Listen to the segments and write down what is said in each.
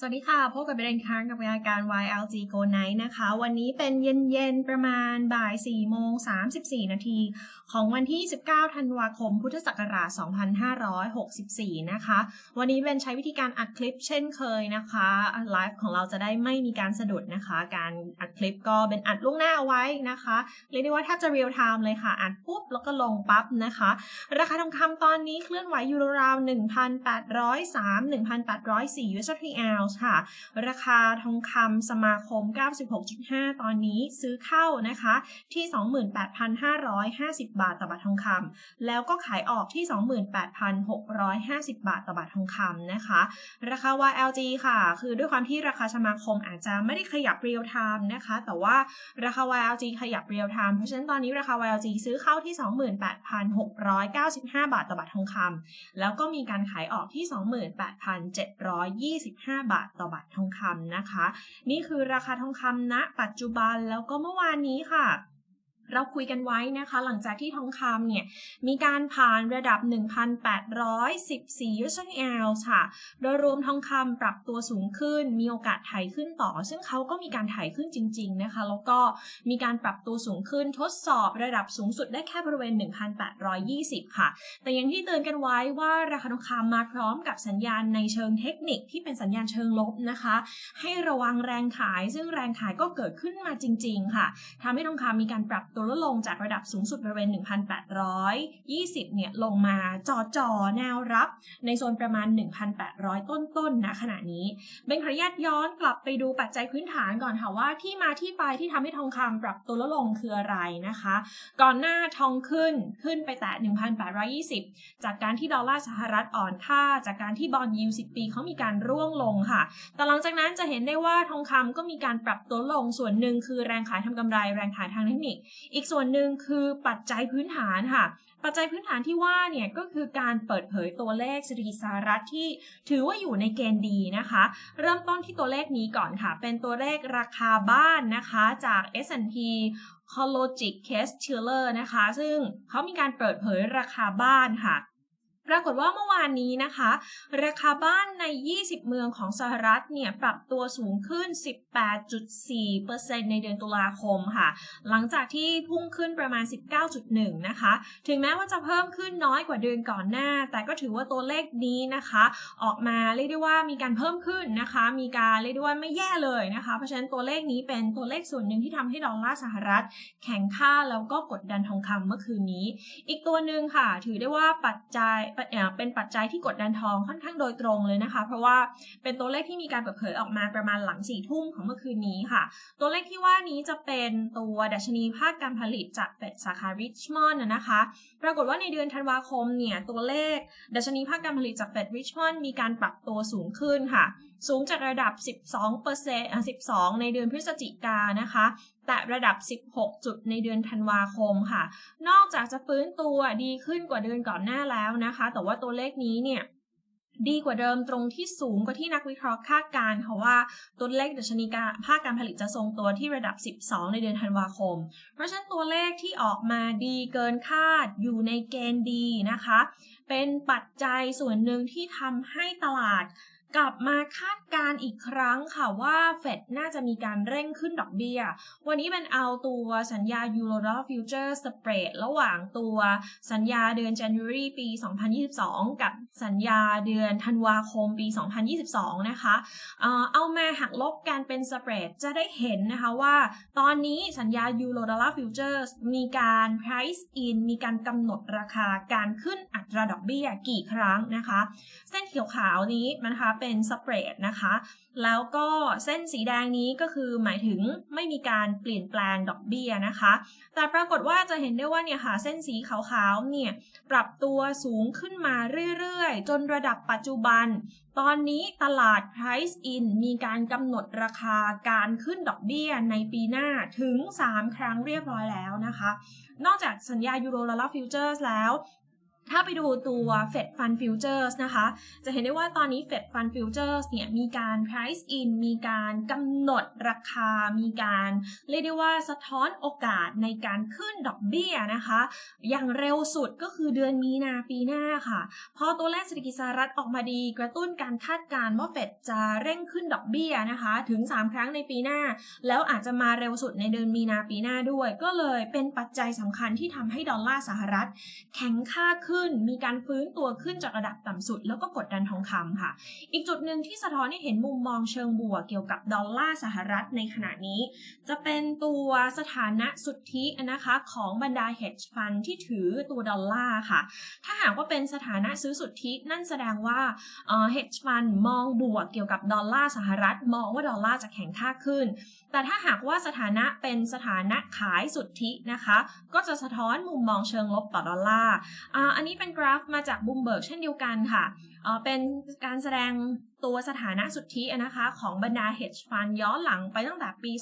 สวัสดีค่ะ พบกับเบรนค้างกับรายการ YLG Go Night นะคะ วันนี้เป็นเย็นๆ ประมาณบ่าย4โมง34 นาที ของวันที่ 19 ธันวาคม พุทธศักราช 2564 นะคะ วันนี้เป็นใช้วิธีการอัดคลิปเช่นเคยนะคะไลฟ์ของเราจะได้ไม่มีการสะดุดนะคะ การอัดคลิปก็เป็นอัดล่วงหน้าเอาไว้นะคะ เรียกได้ว่าถ้าจะเรียลไทม์เลยค่ะ อัดปุ๊บแล้วก็ลงปั๊บนะคะ ราคาทองคำตอนนี้เคลื่อนไหวอยู่ราว1,803 1,804 USD ounce ค่ะ ราคาทองคำสมาคม 96.5 ตอนนี้ซื้อเข้านะคะที่ 28,550 บาทต่อบาททองคำแล้วก็ขายออกที่ 28,650 บาทต่อบาททองคำนะคะ ราคา YLG ค่ะ คือด้วยความที่ราคาสมาคมอาจจะไม่ได้ขยับเรียลไทม์นะคะ แต่ว่าราคา YLG ขยับเรียลไทม์เพราะฉะนั้นตอนนี้ราคา YLG ซื้อเข้าที่ 28,695 บาทต่อบาททองคำแล้วก็มีการขายออกที่ 28,725 บาทต่อบาททองคำนะคะ นี่คือราคาทองคำณปัจจุบันแล้วก็เมื่อวานนี้ค่ะ เราคุยกันไว้นะคะ หลังจากที่ทองคำเนี่ย มีการผ่านระดับ 1,814 USD ounce ค่ะ โดยรวมทองคำปรับตัวสูงขึ้น มีโอกาสไถขึ้นต่อ ซึ่งเขาก็มีการไถขึ้นจริง ๆ นะคะ แล้วก็มีการปรับตัวสูงขึ้นทดสอบระดับสูงสุดได้แค่บริเวณ 1,820 ค่ะ แต่อย่างที่เตือนกันไว้ว่าราคาทองคำมาพร้อมกับสัญญาณในเชิงเทคนิคที่เป็นสัญญาณเชิงลบนะคะ ให้ระวังแรงขาย ซึ่งแรงขายก็เกิดขึ้นมาจริง ๆ ค่ะทำให้ทองคำมีการปรับตัวลดลงจากระดับสูงสุดบริเวณ 1,820 เนี่ยลงมาจอจอแนวรับ ในโซนประมาณ 1,800 ต้นๆนะขณะนี้เป็นขออนุญาตย้อนกลับไปดูปัจจัยพื้นฐานก่อนค่ะว่าที่มาที่ไปที่ทำให้ทองคำปรับตัวลดลงคืออะไรนะคะ ก่อนหน้าทองขึ้นขึ้นไปแตะ1,820 จากการที่ดอลลาร์สหรัฐอ่อนค่า จากการที่บอลยู10ปีเขามีการร่วงลงค่ะ แต่หลังจากนั้นจะเห็นได้ว่าทองคำก็มีการปรับตัวลงส่วนหนึ่งคือแรงขายทำกำไรแรงขายทางเทคนิคอีกส่วนหนึ่งคือปัจจัยพื้นฐานค่ะ ปัจจัยพื้นฐานที่ว่าเนี่ยก็คือการเปิดเผยตัวเลขเศรษฐกิจสหรัฐที่ถือว่าอยู่ในเกณฑ์ดีนะคะ เริ่มต้นที่ตัวเลขนี้ก่อนค่ะ เป็นตัวเลขราคาบ้านนะคะจาก S&P c o l o g i c Case Shiller นะคะ ซึ่งเขามีการเปิดเผยราคาบ้านค่ะ ปรากฏว่าเมื่อวานนี้นะคะ ราคาบ้านใน 20 เมืองของสหรัฐเนี่ยปรับตัวสูงขึ้น 18.4%ในเดือนตุลาคมค่ะ หลังจากที่พุ่งขึ้นประมาณ 19.1 นะคะ ถึงแม้ว่าจะเพิ่มขึ้นน้อยกว่าเดือนก่อนหน้า แต่ก็ถือว่าตัวเลขนี้นะคะ ออกมาเรียกได้ว่ามีการเพิ่มขึ้นนะคะ มีการเรียกได้ว่าไม่แย่เลยนะคะ เพราะฉะนั้นตัวเลขนี้เป็นตัวเลขส่วนหนึ่งที่ทำให้ดอลลาร์สหรัฐ แข็งค่าแล้วก็กดดันทองคำเมื่อคืนนี้ อีกตัวหนึ่งค่ะ ถือได้ว่าปัจจัยเป็นปัจจัยที่กดดันทองค่อนข้างโดยตรงเลยนะคะ เพราะว่าเป็นตัวเลขที่มีการเปิดเผยออกมาประมาณหลังสี่ทุ่มของเมื่อคืนนี้ค่ะ ตัวเลขที่ว่านี้จะเป็นตัวดัชนีภาคการผลิตจากเฟดสาขาริชมอนด์นะคะ ปรากฏว่าในเดือนธันวาคมเนี่ยตัวเลขดัชนีภาคการผลิตจากเฟดริชมอนด์มีการปรับตัวสูงขึ้นค่ะ สูงจากระดับ 12เปอร์เซ็นต์12 ในเดือนพฤศจิกานะคะ แต่ระดับ 16 จุดในเดือนธันวาคมค่ะ นอกจากจะฟื้นตัวดีขึ้นกว่าเดือนก่อนหน้าแล้วนะคะ แต่ว่าตัวเลขนี้เนี่ยดีกว่าเดิมตรงที่สูงกว่าที่นักวิเคราะห์คาดการณ์ค่ะว่าตัวเลขดัชนีการภาคการผลิตจะทรงตัวที่ระดับ 12 ในเดือนธันวาคม เพราะฉะนั้นตัวเลขที่ออกมาดีเกินคาดอยู่ในเกณฑ์ดีนะคะ เป็นปัจจัยส่วนหนึ่งที่ทำให้ตลาด กลับมาคาดการณ์อีกครั้งค่ะว่าเฟดน่าจะมีการเร่งขึ้นดอกเบี้ย วันนี้เป็นเอาตัวสัญญา Euro Dollar Future Spread ระหว่างตัวสัญญาเดือน January ปี 2022 กับสัญญาเดือนธันวาคมปี 2022 นะคะ เอามาหักลบกันเป็นสเปรดจะได้เห็นนะคะว่า ตอนนี้สัญญา Euro Dollar Futures มีการ price in มีการกำหนดราคาการขึ้นอัตราดอกเบี้ยกี่ครั้งนะคะ เส้นเขียวขาวนี้นะคะเป็นสเปรดนะคะ แล้วก็เส้นสีแดงนี้ก็คือหมายถึงไม่มีการเปลี่ยนแปลงดอกเบี้ยนะคะ แต่ปรากฏว่าจะเห็นได้ว่าเนี่ยค่ะเส้นสีขาวๆเนี่ยปรับตัวสูงขึ้นมาเรื่อยๆ จนระดับปัจจุบัน ตอนนี้ตลาด price in มีการกำหนดราคาการขึ้นดอกเบี้ยในปีหน้าถึง 3 ครั้งเรียบร้อยแล้วนะคะ นอกจากสัญญา Euro Dollar Futures แล้ว ถ้าไปดูตัว Fed Fund Futures นะคะ จะเห็นได้ว่าตอนนี้ Fed Fund Futures เนี่ยมีการ price in มีการกำหนดราคา มีการเรียกได้ว่าสะท้อนโอกาสในการขึ้นดอกเบี้ยนะคะ อย่างเร็วสุดก็คือเดือนมีนาปีหน้าค่ะ พอตัวเลขเศรษฐกิจสหรัฐออกมาดีกระตุ้นการคาดการณ์ว่าเฟดจะเร่งขึ้นดอกเบี้ยนะคะ ถึง 3 ครั้งในปีหน้า แล้วอาจจะมาเร็วสุดในเดือนมีนาปีหน้าด้วย ก็เลยเป็นปัจจัยสำคัญที่ทำให้ดอลลาร์สหรัฐ แข็งค่าขึ้นมีการฟื้นตัวขึ้นจากระดับต่ำสุด แล้วก็กดดันทองคำค่ะ อีกจุดหนึ่งที่สะท้อนให้เห็นมุมมองเชิงบวกเกี่ยวกับดอลลาร์สหรัฐในขณะนี้ จะเป็นตัวสถานะสุทธินะคะของบรรดา hedge fund ที่ถือตัวดอลลาร์ค่ะ ถ้าหากว่าเป็นสถานะซื้อสุทธินั่นแสดงว่าเอ่อ hedge fund มองบวกเกี่ยวกับดอลลาร์สหรัฐ มองว่าดอลลาร์จะแข็งค่าขึ้น แต่ถ้าหากว่าสถานะเป็นสถานะขายสุทธินะคะ ก็จะสะท้อนมุมมองเชิงลบต่อดอลลาร์อ่าอันนี้เป็นกราฟมาจากบูมเบิร์กเช่นเดียวกันค่ะ เป็นการแสดงตัวสถานะสุทธินะคะของบรรดา hedge fund ย้อนหลังไปตั้งแต่ปี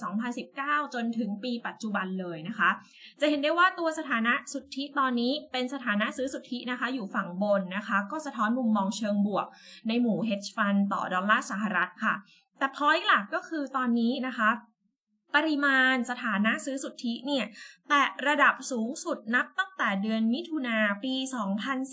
2019 จนถึงปีปัจจุบันเลยนะคะ จะเห็นได้ว่าตัวสถานะสุทธิตอนนี้เป็นสถานะซื้อสุทธินะคะ อยู่ฝั่งบนนะคะ ก็สะท้อนมุมมองเชิงบวก ในหมู่ hedge fund ต่อดอลลาร์สหรัฐค่ะ แต่พอยต์หลักก็คือตอนนี้นะคะ ปริมาณสถานะซื้อสุทธิเนี่ยแต่ระดับสูงสุดนับตั้งแต่เดือนมิถุนาปี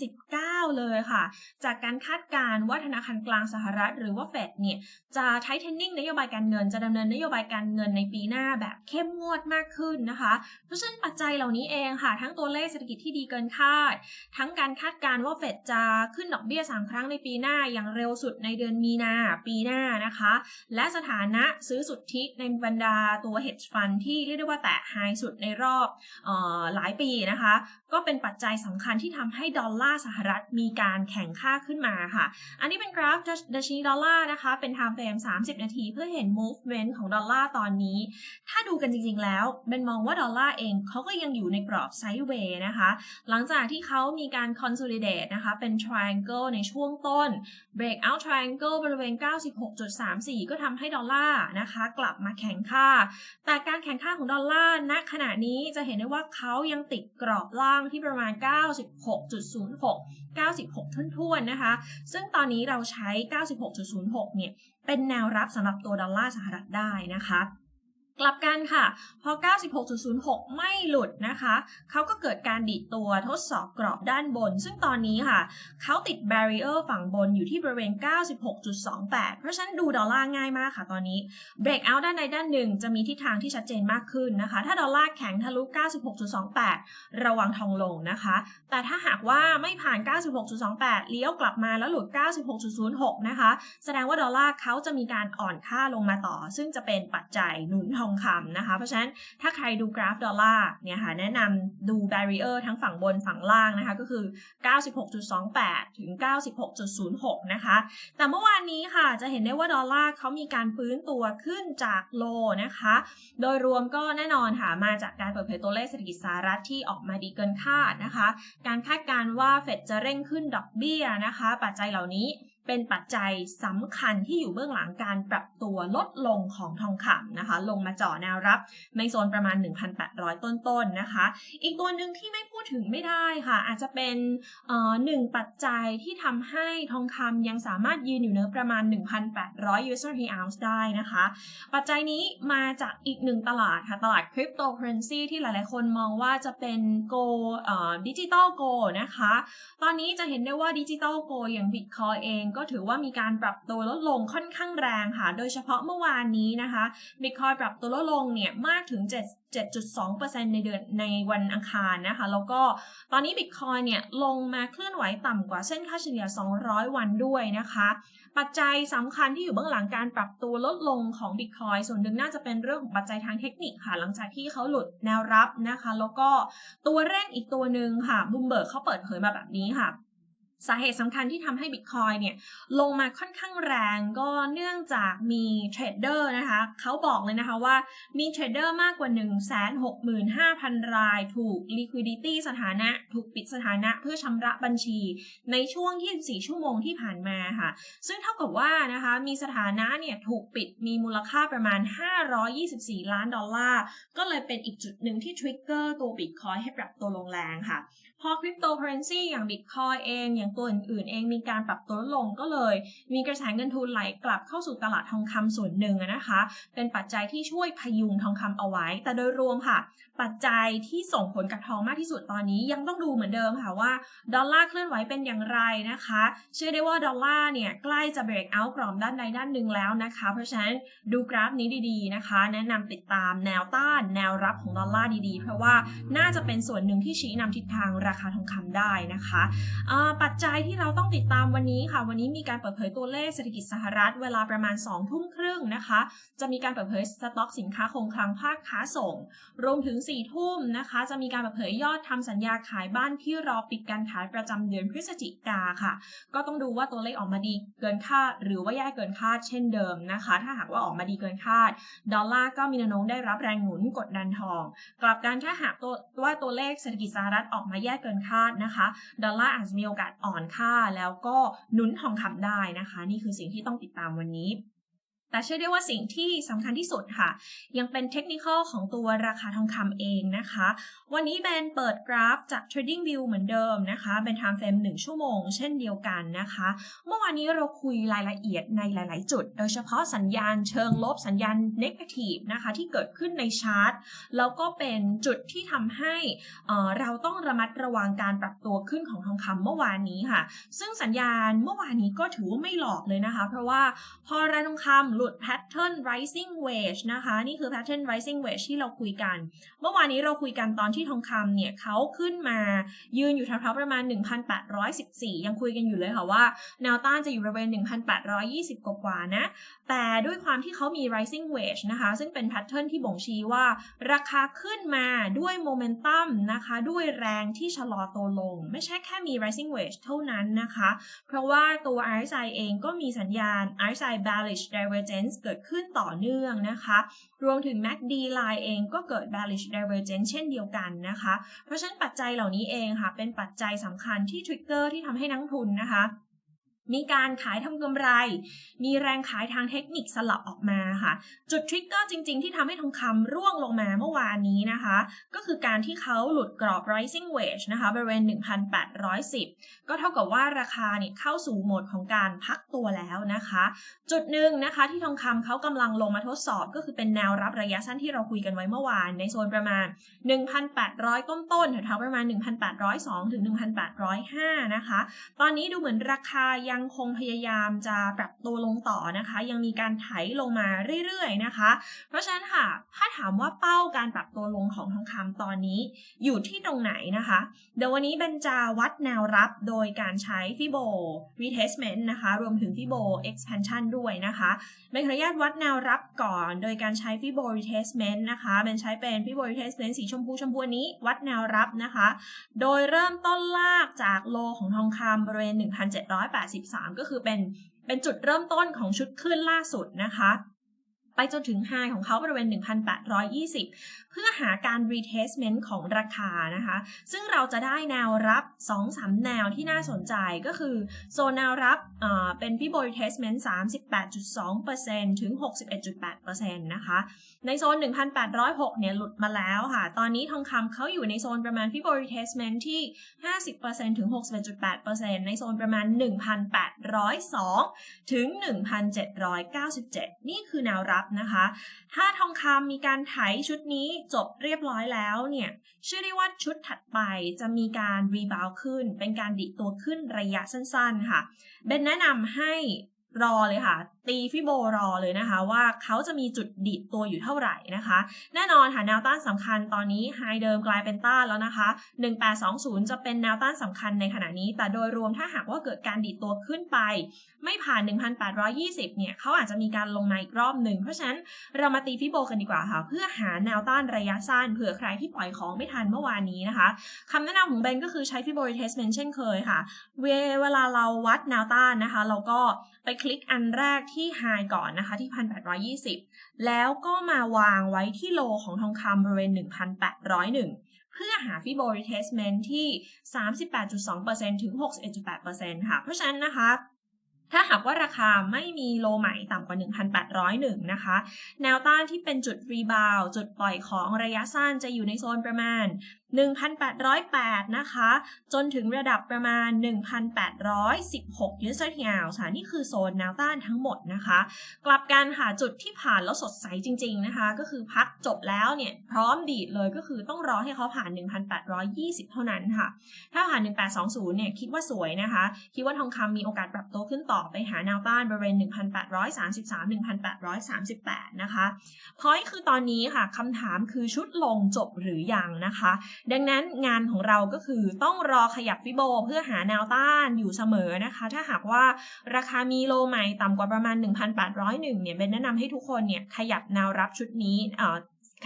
2019 เลยค่ะ จากการคาดการณ์ว่าธนาคารกลางสหรัฐหรือว่าเฟดเนี่ยจะไทเทนนิ่งนโยบายการเงินจะดำเนินนโยบายการเงินในปีหน้าแบบเข้มงวดมากขึ้นนะคะ เพราะฉะนั้นปัจจัยเหล่านี้เองค่ะ ทั้งตัวเลขเศรษฐกิจที่ดีเกินคาด ทั้งการคาดการณ์ว่าเฟดจะขึ้นดอกเบี้ย 3 ครั้งในปีหน้าอย่างเร็วสุดในเดือนมีนาปีหน้านะคะ และสถานะซื้อสุทธิในบรรดาตัว hedge fund ที่เรียกได้ว่าแตะไฮสุดในรอบออหลายปีนะคะ ก็เป็นปัจจัยสำคัญที่ทำให้ดอลลาร์สหรัฐมีการแข่งค่าขึ้นมาค่ะ อันนี้เป็นกราฟดัชนีดอลลาร์นะคะ เป็น time frame 30 นาที เพื่อเห็น movement ของดอลลาร์ตอนนี้ ถ้าดูกันจริง ๆ แล้วเบนมองว่าดอลลาร์เองเขาก็ยังอยู่ในกรอบไซด์เวย์นะคะ หลังจากที่เขามีการ consolidate นะคะ เป็น triangle ในช่วงต้น breakout triangle บริเวณ 96.34 ก็ทำให้ดอลลาร์นะคะ กลับมาแข็งค่าแต่การแข่งข้าของดอลลาร์ณขณะนี้จะเห็นได้ว่าเขายังติดกรอบล่างที่ประมาณ 96.06 96ทุ่นๆนะคะ ซึ่งตอนนี้เราใช้ 96.06 เนี่ย เป็นแนวรับสำหรับตัวดอลลาร์สหรัฐได้นะคะ กลับกันค่ะ พอ 96.06 ไม่หลุดนะคะ เขาก็เกิดการดีดตัวทดสอบกรอบด้านบน ซึ่งตอนนี้ค่ะ เขาติด barrier ฝั่งบนอยู่ที่บริเวณ 96.28 เพราะฉะนั้นดูดอลลาร์ง่ายมากค่ะตอนนี้ breakout ด้านใดด้านหนึ่งจะมีทิศทางที่ชัดเจนมากขึ้นนะคะ ถ้าดอลลาร์แข็งทะลุ 96.28 ระวังทองลงนะคะ แต่ถ้าหากว่าไม่ผ่าน 96.28 เลี้ยวกลับมาแล้วหลุด 96.06 นะคะ แสดงว่าดอลลาร์เขาจะมีการอ่อนค่าลงมาต่อ ซึ่งจะเป็นปัจจัยหนุนทองคำนะคะ เพราะฉะนั้นถ้าใครดูกราฟดอลลาร์เนี่ยค่ะแนะนำดู barrier ทั้งฝั่งบนฝั่งล่างนะคะก็คือ 96.28 ถึง 96.06 นะคะ แต่เมื่อวานนี้ค่ะจะเห็นได้ว่าดอลลาร์เขามีการฟื้นตัวขึ้นจากโลนะคะ โดยรวมก็แน่นอนค่ะมาจากการเปิดเผยตัวเลขเศรษฐกิจสหรัฐที่ออกมาดีเกินคาดนะคะ การคาดการณ์ว่าเฟดจะเร่งขึ้นดอกเบี้ยนะคะ ปัจจัยเหล่านี้ เป็นปัจจัยสำคัญที่อยู่เบื้องหลังการปรับตัวลดลงของทองคำนะคะ ลงมาเจ่อแนวรับในโซนประมาณ 1,800 ต้นๆนนะคะ อีกตัวหนึ่งที่ไม่ ถึงไม่ได้ค่ะ อาจจะเป็นหนึ่งปัจจัยที่ทำให้ทองคำยังสามารถยืนอยู่เหนือประมาณ 1,800 US per ounce ได้นะคะ ปัจจัยนี้มาจากอีกหนึ่งตลาดค่ะ ตลาดคริปโตเคอเรนซีที่หลายๆ คนมองว่าจะเป็นโกดิจิตอลโกนะคะ ตอนนี้จะเห็นได้ว่าดิจิตอลโกอย่าง Bitcoin เองก็ถือว่ามีการปรับตัวลดลงค่อนข้างแรงค่ะ โดยเฉพาะเมื่อวานนี้นะคะ Bitcoin ปรับตัวลดลงเนี่ยมากถึง7 7.2%ในเดือนในวันอังคารนะคะ แล้วก็ตอนนี้ Bitcoin เนี่ยลงมาเคลื่อนไหวต่ำกว่าเส้นค่าเฉลี่ย 200 วันด้วยนะคะ ปัจจัยสำคัญที่อยู่เบื้องหลังการปรับตัวลดลงของ Bitcoin ส่วนหนึ่งน่าจะเป็นเรื่องของปัจจัยทางเทคนิคค่ะ หลังจากที่เขาหลุดแนวรับนะคะ แล้วก็ตัวเร่งอีกตัวหนึ่งค่ะบุมเบิร์กเขาเปิดเผยมาแบบนี้ค่ะ สาเหตุสำคัญที่ทำให้ Bitcoin เนี่ยลงมาค่อนข้างแรงก็เนื่องจากมีเทรดเดอร์นะคะเขาบอกเลยนะคะว่ามีเทรดเดอร์มากกว่า 165,000 ราย ถูก liquidity สถานะ ถูกปิดสถานะเพื่อชำระบัญชี ในช่วง 24 ชั่วโมงที่ผ่านมาค่ะ ซึ่งเท่ากับว่านะคะมีสถานะเนี่ยถูกปิดมีมูลค่าประมาณ 524 ล้านดอลลาร์ ก็เลยเป็นอีกจุดหนึ่งที่ทริกเกอร์ตัว Bitcoin ให้ปรับตัวลงแรงค่ะ พอคริปโตเคอเรนซีอย่าง Bitcoin เองอย่างตัวอื่นๆ เองมีการปรับตัวลดลงก็เลย มีกระแสเงินทุนไหลกลับเข้าสู่ตลาดทองคำส่วนหนึ่งนะคะ เป็นปัจจัยที่ช่วยพยุงทองคำเอาไว้ แต่โดยรวมค่ะ ปัจจัยที่ส่งผลกับทองมากที่สุดตอนนี้ยังต้องดูเหมือนเดิมค่ะว่าดอลลาร์เคลื่อนไหวเป็นอย่างไรนะคะ เชื่อได้ว่าดอลลาร์เนี่ยใกล้จะเบรกเอาท์กรอบด้านใดด้านหนึ่งแล้วนะคะ เพราะฉะนั้นดูกราฟนี้ดีๆนะคะ แนะนำติดตามแนวต้านแนวรับของดอลลาร์ดีๆ เพราะว่าน่าจะเป็นส่วนหนึ่งที่ชี้นำทิศทางราคาทองคำได้นะคะปัจจัยที่เราต้องติดตามวันนี้ค่ะ วันนี้มีการเปิดเผยตัวเลขเศรษฐกิจสหรัฐเวลาประมาณ2ทุ่มครึ่งนะคะ จะมีการเปิดเผยสต็อกสินค้าคงคลังภาคค้าส่ง รวมถึง4ทุ่มนะคะ จะมีการเปิดเผยยอดทำสัญญาขายบ้านที่รอปิดการขายประจำเดือนพฤศจิกาค่ะ ก็ต้องดูว่าตัวเลขออกมาดีเกินคาดหรือว่าแย่เกินคาดเช่นเดิมนะคะ ถ้าหากว่าออกมาดีเกินคาด ดอลลาร์ก็มีแนวโน้มได้รับแรงหนุนกดดันทอง กลับกันถ้าหากตัวว่าตัวเลขเศรษฐกิจสหรัฐออกมาแย่เกินคาดนะคะ ดอลลาร์อาจจะมีโอกาสอ่อนค่าแล้วก็หนุนทองคำได้นะคะ นี่คือสิ่งที่ต้องติดตามวันนี้ แต่เชื่อได้ว่าสิ่งที่สำคัญที่สุดค่ะ ยังเป็นเทคนิคของตัวราคาทองคำเองนะคะ วันนี้แบนเปิดกราฟจาก Trading View เหมือนเดิมนะคะ เป็น Time Frame 1ชั่วโมงเช่นเดียวกันนะคะ เมื่อวานนี้เราคุยรายละเอียดในหลาย ๆ จุด โดยเฉพาะสัญญาณเชิงลบสัญญาณ Negative นะคะ ที่เกิดขึ้นในชาร์ตแล้วก็เป็นจุดที่ทำให้เราต้องระมัดระวังการปรับตัวขึ้นของทองคำเมื่อวานนี้ค่ะ ซึ่งสัญญาณเมื่อวานนี้ก็ถือว่าไม่หลอกเลยนะคะ เพราะว่าพอราคาทองคำหลุด Pattern Rising Wedge นะคะ นี่คือ Pattern Rising Wedge ที่เราคุยกัน เมื่อวานนี้เราคุยกันตอนที่ทองคำเนี่ยเขาขึ้นมายืนอยู่แถวๆประมาณ 1,814 ยังคุยกันอยู่เลยค่ะว่า แนวต้านจะอยู่บริเวณ 1,820 กว่าๆนะ แต่ด้วยความที่เขามี rising wedge นะคะ ซึ่งเป็นแพทเทิร์นที่บ่งชี้ว่า ราคาขึ้นมาด้วยโมเมนตัมนะคะ ด้วยแรงที่ชะลอตัวลง ไม่ใช่แค่มี rising wedge เท่านั้นนะคะ เพราะว่าตัว RSI เองก็มีสัญญาณ RSI bearish divergence เกิดขึ้นต่อเนื่องนะคะ รวมถึง MACD line เองก็เกิด bearish divergence เช่นเดียวกันนะคะ เพราะฉะนั้นปัจจัยเหล่านี้เองค่ะ เป็นปัจจัยสำคัญที่ทริกเกอร์ที่ทำให้นักทุนนะคะ มีการขายทำกำไร มีแรงขายทางเทคนิคสลับออกมาค่ะ จุดทริกเกอร์จริง ๆ ที่ทำให้ทองคำร่วงลงมาเมื่อวานนี้นะคะ ก็คือการที่เขาหลุดกรอบ rising wedge นะคะบริเวณ 1,810 ก็เท่ากับว่าราคาเนี่ยเข้าสู่โหมดของการพักตัวแล้วนะคะ จุดหนึ่งนะคะที่ทองคำเขากำลังลงมาทดสอบก็คือเป็นแนวรับระยะสั้นที่เราคุยกันไว้เมื่อวาน ในโซนประมาณ 1,800 ต้นๆแถวๆประมาณ 1,802ถึง1,805นะคะ ตอนนี้ดูเหมือนราคายังังคงพยายามจะปรับตัวลงต่อนะคะ ยังมีการไถลงมาเรื่อยๆนะคะ เพราะฉะนั้นค่ะถ้าถามว่าเป้าการปรับตัวลงของทองคำตอนนี้ อยู่ที่ตรงไหนนะคะ เดี๋ยววันนี้เบนจะวัดแนวรับโดยการใช้ฟิโบ retestment นะคะ รวมถึงฟิโบ expansion ด้วยนะคะเบนขออนุญาตวัดแนวรับก่อน โดยการใช้ฟิโบ retestment นะคะเบนใช้เป็นฟิโบ retestment สีชมพูชมพูนี้วัดแนวรับนะคะ โดยเริ่มต้นลากจากโลของทองคำบริเวณ1,783ก็คือเป็นเป็นจุดเริ่มต้นของชุดขึ้นล่าสุดนะคะ ไปจนถึงไฮของเขาบริเวณ 1,820 เพื่อหาการ retestment ของราคานะคะ ซึ่งเราจะได้แนวรับ 2-3 แนวที่น่าสนใจก็คือโซนแนวรับเป็น Fibo retestment 38.2%ถึง 61.8%นะคะ ในโซน 1,806 เนี่ยหลุดมาแล้วค่ะ ตอนนี้ทองคำเขาอยู่ในโซนประมาณ Fibo retestment ที่ 50%ถึง 61.8%ในโซนประมาณ 1,802 ถึง 1,797 นี่คือแนวรับนะคะ ถ้าทองคำมีการไถชุดนี้จบเรียบร้อยแล้วเนี่ยเชื่อได้ว่าชุดถัดไปจะมีการรีบาวขึ้น เป็นการดิตัวขึ้นระยะสั้นๆค่ะ เบนแนะนำให้รอเลยค่ะ ตีฟิโบรอเลยนะคะ ว่าเขาจะมีจุดดีดตัวอยู่เท่าไหร่นะคะ แน่นอนค่ะแนวต้านสำคัญตอนนี้ไฮเดิมกลายเป็นต้านแล้วนะคะ 1820 จะเป็นแนวต้านสำคัญในขณะนี้ แต่โดยรวมถ้าหากว่าเกิดการดีดตัวขึ้นไป ไม่ผ่าน 1,820 เนี่ยเขาอาจจะมีการลงมาอีกรอบหนึ่ง เพราะฉะนั้นเรามาตีฟิโบกันดีกว่าค่ะ เพื่อหาแนวต้านระยะสั้นเผื่อใครที่ปล่อยของไม่ทันเมื่อวานนี้นะคะคำแนะนำของเบนก็คือใช้ฟิโบ retracement เช่นเคยค่ะเวเวลาเราวัดแนวต้านนะคะ เราก็ไปคลิกอันแรกท high ก่อนนะคะที่ 1,820 แล้วก็มาวางไว้ที่โลของทองคำบริเวณ 1,801 เพื่อหาฟิโบ retracement ที่ 38.2%ถึง 61.8%ค่ะ เพราะฉะนั้นนะคะถ้าหากว่าราคาไม่มีโลใหม่ต่ำกว่า 1,801 นะคะ แนวต้านที่เป็นจุดรีบาวจุดปล่อยของระยะสั้นจะอยู่ในโซนประมาณ 1,808 นะคะ จนถึงระดับประมาณ 1,816 US d o ค่ะนี่คือโซนแนวต้านทั้งหมดนะคะ กลับกันหาจุดที่ผ่านแล้วสดใสจริง ๆนะคะ ก็คือพักจบแล้วเนี่ยพร้อมดีดเลยก็คือต้องรอให้เขาผ่าน 1,820 เท่านั้นค่ะ ถ้าผ่าน 1820 เนี่ยคิดว่าสวยนะคะ คิดว่าทองคำมีโอกาสปรับตัวขึ้นต่อไปหาแนวต้านบริเวณ 1,833 1,838 นะคะพอยคือตอนนี้ค่ะคำถามคือชุดลงจบหรือยังนะคะดังนั้นงานของเราก็คือต้องรอขยับฟิโบเพื่อหาแนวต้านอยู่เสมอนะคะ ถ้าหากว่าราคามีโลใหม่ต่ำกว่าประมาณ 1,801เนี่ยเป็นแนะนำให้ทุกคนเนี่ยขยับแนวรับชุดนี้เอ่อ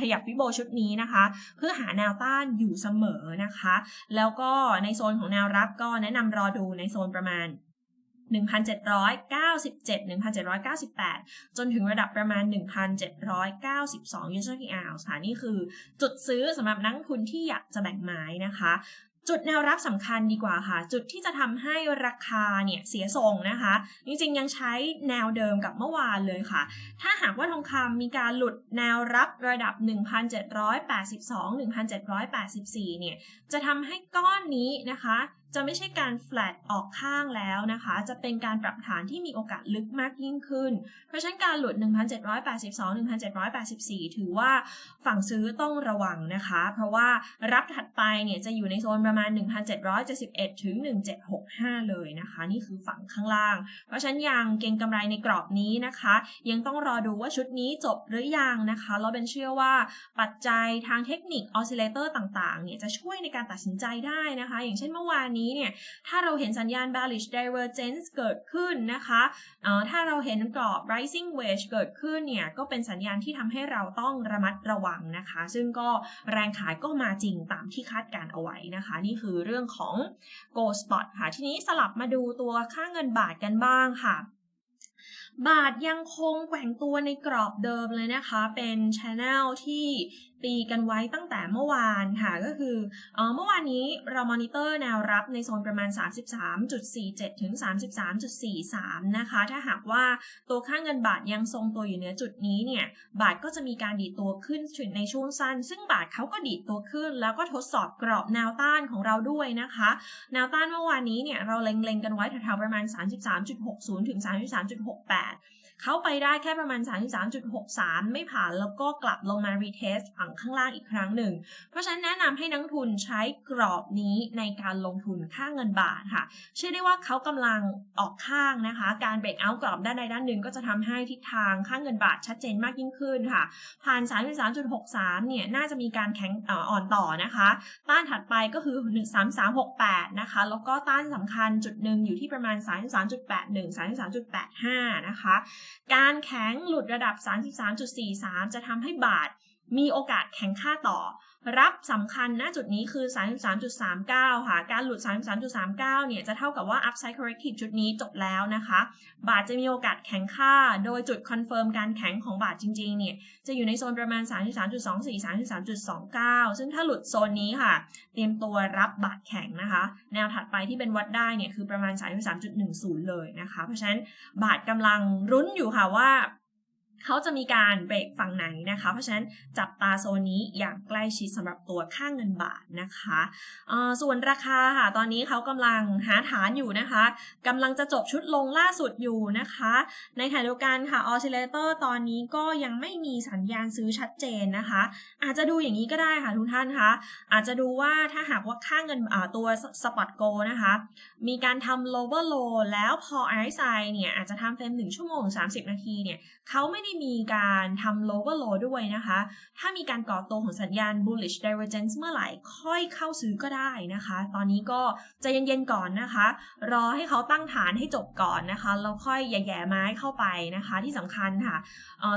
ขยับฟิโบชุดนี้นะคะ เพื่อหาแนวต้านอยู่เสมอนะคะ แล้วก็ในโซนของแนวรับก็แนะนำรอดูในโซนประมาณ 1,797 1,798 จนถึงระดับประมาณ 1,792 user KR ค่ะนี่คือจุดซื้อสำหรับนักทุนที่อยากจะแบ่งไม้นะคะจุดแนวรับสำคัญดีกว่าค่ะ จุดที่จะทำให้ราคาเนี่ยเสียทรงนะคะ จริงๆยังใช้แนวเดิมกับเมื่อวานเลยค่ะ ถ้าหากว่าทองคำมีการหลุดแนวรับระดับ 1,782 1,784 เนี่ยจะทำให้ก้อนนี้นะคะ จะไม่ใช่การ flat ออกข้างแล้วนะคะ จะเป็นการปรับฐานที่มีโอกาสลึกมากยิ่งขึ้น เพราะฉะนั้นการหลุด 1,782 1,784 ถือว่าฝั่งซื้อต้องระวังนะคะ เพราะว่ารับถัดไปเนี่ยจะอยู่ในโซนประมาณ 1,771 ถึง 1,765 เลยนะคะ นี่คือฝั่งข้างล่าง เพราะฉะนั้นยังเก็งกำไรในกรอบนี้นะคะ ยังต้องรอดูว่าชุดนี้จบหรือยังนะคะเราเป็นเชื่อว่าปัจจัยทางเทคนิคออสซิเลเตอร์ต่างๆเนี่ยจะช่วยในการตัดสินใจได้นะคะ อย่างเช่นเมื่อวานนี้เนี่ย ถ้าเราเห็นสัญญาณ bearish divergence เกิดขึ้นนะคะเอ่อถ้าเราเห็นกรอบ rising wedge เกิดขึ้นเนี่ย ก็เป็นสัญญาณที่ทำให้เราต้องระมัดระวังนะคะ ซึ่งก็แรงขายก็มาจริงตามที่คาดการเอาไว้นะคะ นี่คือเรื่องของ gold spot ค่ะ ทีนี้สลับมาดูตัวค่าเงินบาทกันบ้างค่ะบาทยังคงแกว่งตัวในกรอบเดิมเลยนะคะ เป็น channel ที่ ตีกันไว้ตั้งแต่เมื่อวานค่ะก็คือเออเมื่อวานนี้เรามอนิเตอร์แนวรับในโซนประมาณ 33.47 ถึง 33.43 นะคะ ถ้าหากว่าตัวค่าเงินบาทยังทรงตัวอยู่เหนือจุดนี้เนี่ย บาทก็จะมีการดีดตัวขึ้นในช่วงสั้น ซึ่งบาทเขาก็ดีดตัวขึ้น แล้วก็ทดสอบกรอบแนวต้านของเราด้วยนะคะ แนวต้านเมื่อวานนี้เนี่ยเราเล็งๆกันไว้แถวๆประมาณ 33.60 ถึง 33.68 เขาไปได้แค่ประมาณ 33.63 ไม่ผ่านแล้วก็กลับลงมา retest ฝั่งข้างล่างอีกครั้งหนึ่ง เพราะฉะนั้นแนะนำให้นักทุนใช้กรอบนี้ในการลงทุนค่าเงินบาทค่ะ เชื่อได้ว่าเขากำลังออกข้างนะคะ การ break out กรอบด้านใดด้านหนึ่งก็จะทำให้ทิศทางค่าเงินบาทชัดเจนมากยิ่งขึ้นค่ะ ผ่าน 33.63 เนี่ยน่าจะมีการแข็งอ่อนต่อนะคะ ต้านถัดไปก็คือ 13368 นะคะ แล้วก็ต้านสำคัญจุดหนึ่งอยู่ที่ประมาณ 33.81 33.85 นะคะการแข็งหลุดระดับ 33.43 จะทำให้บาท มีโอกาสแข็งค่าต่อ รับสำคัญณจุดนี้คือ 33.39 ค่ะ การหลุด 33.39 เนี่ยจะเท่ากับว่า upside corrective จุดนี้จบแล้วนะคะ บาทจะมีโอกาสแข็งค่า โดยจุดคอนเฟิร์มการแข็งของบาทจริงๆ เนี่ย จะอยู่ในโซนประมาณ 33.24 33.29 ซึ่งถ้าหลุดโซนนี้ค่ะ เตรียมตัวรับบาทแข็งนะคะ แนวถัดไปที่เป็นวัดได้เนี่ยคือประมาณ 33.10 เลยนะคะ เพราะฉะนั้นบาทกำลังรุ้นอยู่ค่ะว่า เขาจะมีการเบรกฝั่งไหนนะคะ เพราะฉะนั้นจับตาโซนนี้อย่างใกล้ชิดสำหรับตัวค่างเงินบาทนะคะส่วนราคาค่ะตอนนี้เขากำลังหาฐานอยู่นะคะกำลังจะจบชุดลงล่าสุดอยู่นะคะ ในขณะเดียวกันค่ะออซิเลเตอร์ตอนนี้ก็ยังไม่มีสัญญาณซื้อชัดเจนนะคะ อาจจะดูอย่างนี้ก็ได้ค่ะทุกท่านคะอาจจะดูว่าถ้าหากว่าค่างเงินตัวสปอตโกนะคะ มีการทำ lower low แล้วพอ RSI เนี่ยอาจจะทำเฟรม1ชั่วโมง 30 นาทีเนี่ยเขาไม่ได้ไมีการทำ lower low ด้วยนะคะ ถ้ามีการก่อตัวของสัญญาณ bullish divergence เมื่อไหร่ค่อยเข้าซื้อก็ได้นะคะ ตอนนี้ก็ใจเย็นๆก่อนนะคะ รอให้เขาตั้งฐานให้จบก่อนนะคะแล้วค่อยแย่ๆไม้เข้าไปนะคะ ที่สำคัญค่ะ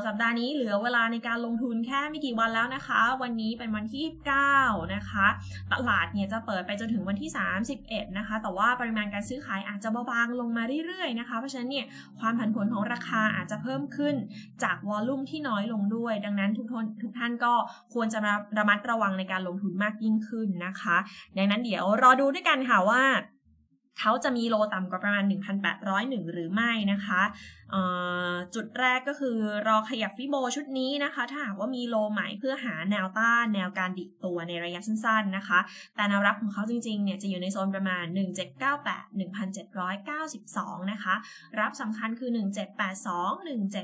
สัปดาห์นี้เหลือเวลาในการลงทุนแค่ไม่กี่วันแล้วนะคะ วันนี้เป็นวันที่9นะคะตลาดเนี่ยจะเปิดไปจนถึงวันที่ 31 นะคะ แต่ว่าปริมาณการซื้อขายอาจจะเบาบางลงมาเรื่อยๆนะคะ เพราะฉะนั้นเนี่ยความผันผวนของราคาอาจจะเพิ่มขึ้นจากวอลลุ่มที่น้อยลงด้วย ดังนั้นทุกทนทุกท่านก็ควรจะระมัดระวังในการลงทุนมากยิ่งขึ้นนะคะ ดังนั้นเดี๋ยวรอดูด้วยกันค่ะว่า เขาจะมีโลต่ำกว่าประมาณ 1,801 หรือไม่นะคะจุดแรกก็คือรอขยับฟิโบชุดนี้นะคะ ถ้าหากว่ามีโลใหม่เพื่อหาแนวต้านแนวการดิดตัวในระยะสั้นๆนะคะ แต่แนวรับของเขาจริงๆเนี่ยจะอยู่ในโซนประมาณ 1798 1792 นะคะ รับสำคัญคือ 1782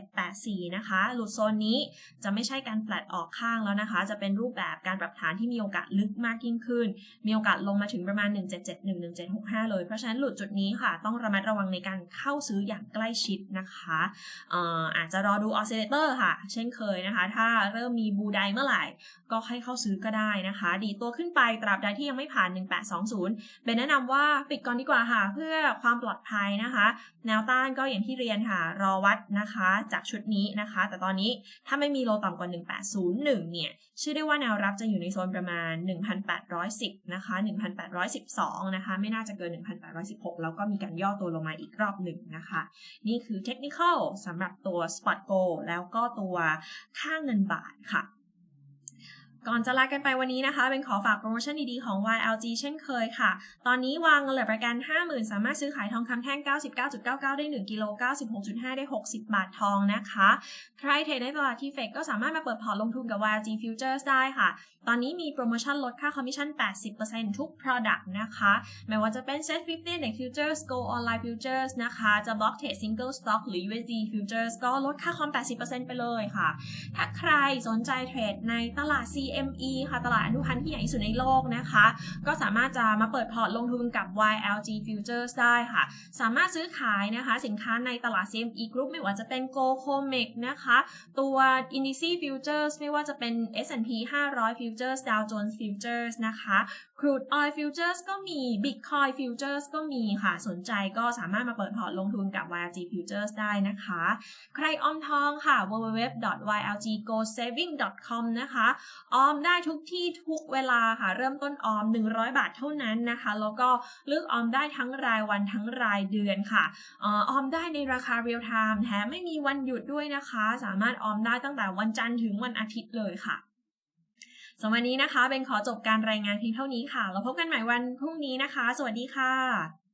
1784 นะคะ หลุดโซนนี้จะไม่ใช่การแฟลตออกข้างแล้วนะคะ จะเป็นรูปแบบการปรับฐานที่มีโอกาสลึกมากยิ่งขึ้น มีโอกาสลงมาถึงประมาณ 1771 1765 เลยเพราะฉะนั้นหลุดจุดนี้ค่ะ ต้องระมัดระวังในการเข้าซื้ออย่างใกล้ชิดนะคะอาจจะรอดูออสซิเลเตอร์ค่ะ เช่นเคยนะคะ ถ้าเริ่มมีบูไดเมื่อไหร่ ก็ให้เข้าซื้อก็ได้นะคะ ดีตัวขึ้นไปตราบใดที่ยังไม่ผ่าน 1820 เป็นแนะนำว่าปิดก่อนดีกว่าค่ะ เพื่อความปลอดภัยนะคะ แนวต้านก็อย่างที่เรียนค่ะ รอวัดนะคะจากชุดนี้นะคะ แต่ตอนนี้ถ้าไม่มีโลต่ำกว่า 1801 เนี่ยชื่อได้ว่าแนวรับจะอยู่ในโซนประมาณ 1,810 นะคะ 1,812 นะคะ ไม่น่าจะเกิน 1 8 116 แล้วก็มีการย่อตัวลงมาอีกรอบหนึ่งนะคะ นี่คือเทคนิคอลสำหรับตัว Spot Go แล้วก็ตัวค่าเงินบาทค่ะ ก่อนจะลากันไปวันนี้นะคะ เป็นขอฝากโปรโมชั่นดีๆของ YLG เช่นเคยค่ะ ตอนนี้วางเงินเหลือประกัน 50,000 สามารถซื้อขายทองคำแท่ง 99.99 ได้ 1 กิโล 96.5 ได้ 60 บาททองนะคะ ใครเทรดในตลาดทีเฟกก็สามารถมาเปิดพอร์ตลงทุนกับ YLG Futures ได้ค่ะ ตอนนี้มีโปรโมชั่นลดค่าคอมมิชชั่น 80%ทุก Product นะคะ ไม่ว่าจะเป็น Set 50 Index Futures Go Online Futures นะคะ จะ Block Trade Single Stock หรือ USD Futures ก็ลดค่าคอม 80%ไปเลยค่ะ ถ้าใครสนใจเทรดในตลาด CM SME ค่ะตลาดอนุพันธ์ที่ใหญ่ที่สุดในโลกนะคะ ก็สามารถจะมาเปิดพอร์ตลงทุนกับ YLG Futures ได้ค่ะ สามารถซื้อขายนะคะสินค้าในตลาด CME Group ไม่ว่าจะเป็น GoComex นะคะ ตัว Indice Futures ไม่ว่าจะเป็น S&P 500 Futures Dow Jones Futures นะคะ Crude Oil Futures ก็มี Bitcoin Futures ก็มีค่ะ สนใจก็สามารถมาเปิดพอร์ตลงทุนกับ YLG Futures ได้นะคะ ใครออมทองค่ะ www.ylgosaving.com นะคะ ออมได้ทุกที่ทุกเวลาค่ะ เริ่มต้นออม 100 บาทเท่านั้นนะคะ แล้วก็เลือกออมได้ทั้งรายวันทั้งรายเดือนค่ะ ออมได้ในราคาเรียลไทม์แถมไม่มีวันหยุดด้วยนะคะ สามารถออมได้ตั้งแต่วันจันทร์ถึงวันอาทิตย์เลยค่ะ สำหรับวันนี้นะคะ เป็นขอจบการรายงานเพียงเท่านี้ค่ะ เราพบกันใหม่วันพรุ่งนี้นะคะ สวัสดีค่ะ